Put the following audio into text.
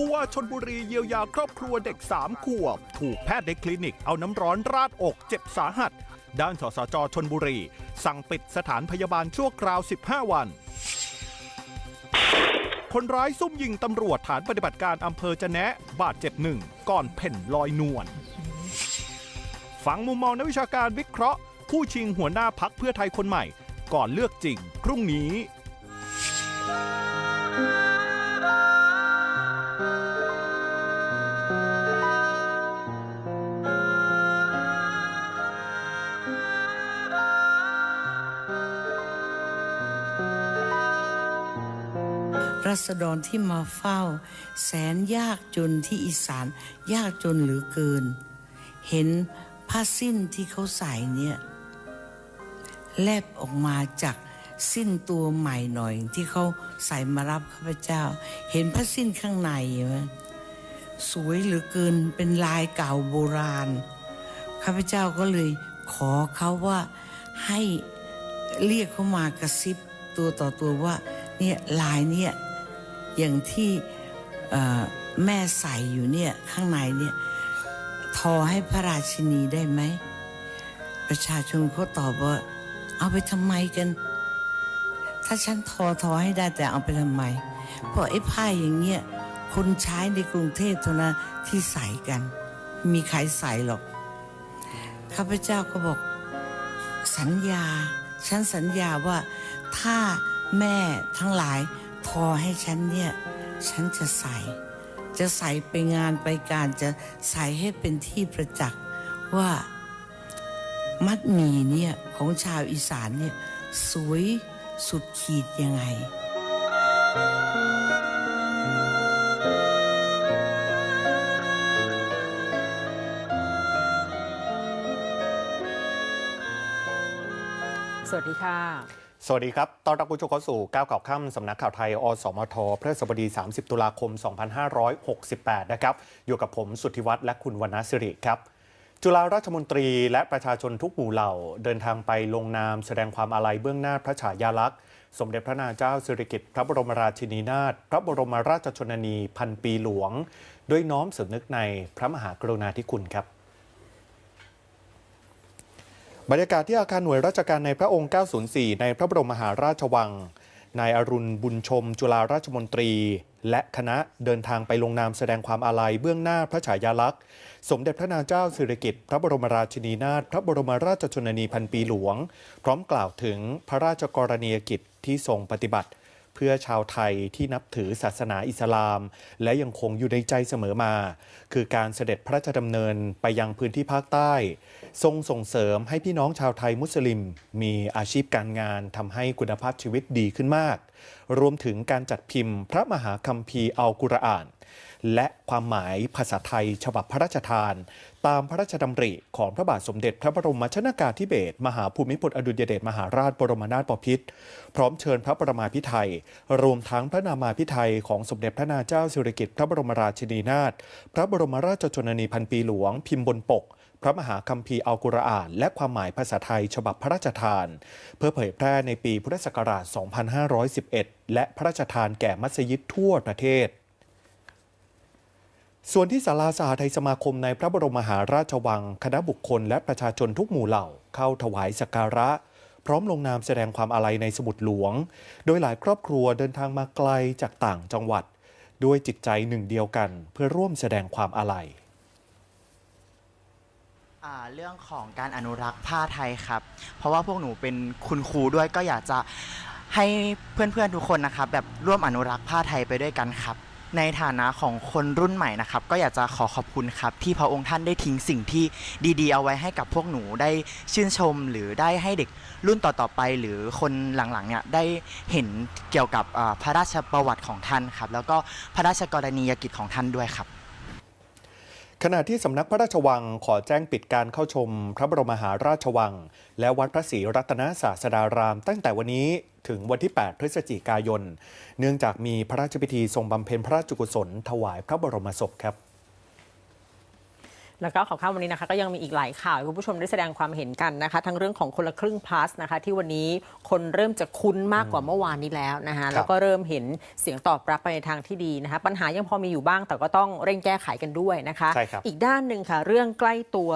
ผู้ว่าชนบุรีเยียวยาครอบครัวเด็ก3ขวบ ถูกแพทย์ในคลินิกเอาน้ำร้อนราดอกเจ็บสาหัส ด้านสสจชนบุรี สั่งปิดสถานพยาบาลชั่วคราว 15 วัน คนร้ายซุ่มยิงตำรวจฐานปฏิบัติการอำเภอจะแนะ บาดเจ็บหนึ่งก่อนเพ่นลอยนวลฟังมุมมองนักวิชาการวิเคราะห์ ผู้ชิงหัวหน้าพักเพื่อไทยคนใหม่ ก่อนเลือกจริงพรุ่งนี้ รัษฎรที่มาเฝ้า แสนยากจนที่อีสาน ยากจนเหลือเกิน เห็นผ้าสิ้นที่เขาใส่เนี่ยแลบออกมาจากสิ้นตัวใหม่หน่อย ที่เขาใส่มารับข้าพเจ้า เห็นผ้าสิ้นข้างในไหมสวยเหลือเกินเป็นลายเก่าโบราณข้าพเจ้าก็เลยขอเขาว่าให้เรียกเขามากระซิบตัวต่อตัวว่าเนี่ยลายเนี่ย อย่างที่แม่ใส่อยู่เนี่ยข้างในเนี่ยทอให้พระราชินีได้ไหม ประชาชนเขาตอบว่า เอาไปทำไมกัน ถ้าฉันทอทอให้ได้แต่เอาไปทำไม เพราะไอ้ผ้าอย่างเงี้ยคนใช้ในกรุงเทพเท่านั้นที่ใส่กัน มีใครใส่หรอก ข้าพเจ้าก็บอก สัญญา ฉันสัญญาว่าถ้าแม่ทั้งหลาย ทอให้ฉันเนี่ย ฉันจะใส่ จะใส่ไปงานไปการจะใส่ให้เป็นที่ประจักษ์ว่ามัดหมี่เนี่ยของชาวอีสานเนี่ยสวยสุดขีดยังไง สวัสดีค่ะ สวัสดีครับ ตอนรับผู้ชมเข้าสู่ก้าวข่าวค่ำสำนักข่าวไทย อสมทพฤหัสบดี 30 ตุลาคม 2568 นะครับ อยู่กับผมสุทธิวัฒน์และคุณวรรณสิริครับ จุฬาราชมนตรีและประชาชนทุกหมู่เหล่า เดินทางไปลงนามแสดงความอาลัยเบื้องหน้าพระฉายาลักษณ์ สมเด็จพระนางเจ้าสิริกิติ์พระบรมราชินีนาถ พระบรมราชชนนีพันปีหลวง ด้วยน้อมสำนึกในพระมหากรุณาธิคุณครับ บรรยากาศที่อาคารหน่วยราชการในพระองค์ 904 ในพระบรมมหาราชวัง นายอรุณบุญชม จุฬาราชมนตรี และคณะเดินทางไปลงนามแสดงความอาลัยเบื้องหน้าพระฉายาลักษณ์ สมเด็จพระนางเจ้าสิริกิติ์พระบรมราชินีนาถพระบรมราชชนนีพันปีหลวง พร้อมกล่าวถึงพระราชกรณียกิจที่ทรงปฏิบัติ เพื่อชาวไทยที่นับถือศาสนาอิสลาม และยังคงอยู่ในใจเสมอมา คือการเสด็จพระราชดำเนินไปยังพื้นที่ภาคใต้ ทรงส่งเสริมให้พี่น้องชาวไทยมุสลิม มีอาชีพการงานทำให้คุณภาพชีวิตดีขึ้นมาก รวมถึงการจัดพิมพ์พระมหาคัมภีร์อัลกุรอาน และความหมายภาษาไทยฉบับพระราชทาน ตามพระราชดำริของพระบาทสมเด็จพระบรมชนากาธิเบศรมหาภูมิพลอดุลยเดชมหาราชบรมนาถบพิตรพร้อมเชิญพระประมาพิไทย รวมทั้งพระนามาพิไทยของสมเด็จพระนางเจ้าสิริกิติ์พระบรมราชินีนาถพระบรมราชชนนีพันปีหลวง พิมพ์บนปกพระมหาคัมภีร์อัลกุรอาน และความหมายภาษาไทยฉบับพระราชทาน เพื่อเผยแพร่ในปีพุทธศักราช 2511 และพระราชทานแก่มัสยิดทั่วประเทศ ส่วนที่ศาลาสหทัยสมาคมในพระบรมมหาราชวัง คณะบุคคลและประชาชนทุกหมู่เหล่า เข้าถวายสักการะ พร้อมลงนามแสดงความอาลัยในสมุดหลวง โดยหลายครอบครัวเดินทางมาไกลจากต่างจังหวัด ด้วยจิตใจหนึ่งเดียวกัน เพื่อร่วมแสดงความอาลัยเรื่องของการอนุรักษ์ผ้าไทยครับ เพราะว่าพวกหนูเป็นคุณครูด้วยก็อยากจะให้เพื่อนๆทุกคนนะครับแบบร่วมอนุรักษ์ผ้าไทยไปด้วยกันครับ ในฐานะของคนรุ่นใหม่นะครับ ก็อยากจะขอขอบคุณครับ ที่พระองค์ท่านได้ทิ้งสิ่งที่ดีๆ เอาไว้ให้กับพวกหนูได้ชื่นชม หรือได้ให้เด็กรุ่นต่อๆไป หรือคนหลังๆเนี่ยได้เห็นเกี่ยวกับพระราชประวัติของท่านครับ แล้วก็พระราชกรณียกิจของท่านด้วยครับขณะที่สำนักพระราชวังขอแจ้งปิดการเข้าชม พระบรมหาราชวัง และวัดพระศรีรัตนศาสดารามตั้งแต่วันนี้ ถึงวันที่ 8 พฤศจิกายน เนื่องจากมีพระราชพิธีทรงบำเพ็ญพระราชกุศล ถวายพระบรมศพครับแล้วก็ข่าวข้ามวันนี้นะคะก็ยังมีอีกหลายข่าวให้คุณผู้ชมได้แสดงความเห็นกันนะคะ ทั้งเรื่องของคนละครึ่ง plus นะคะ ที่วันนี้คนเริ่มจะคุ้นมากกว่าเมื่อวานนี้แล้วนะคะแล้วก็เริ่มเห็นเสียงตอบรับไปในทางที่ดีนะคะ ปัญหายังพอมีอยู่บ้างแต่ก็ต้องเร่งแก้ไขกันด้วยนะคะใช่ครับอีกด้านหนึ่งค่ะ เรื่องใกล้ตัว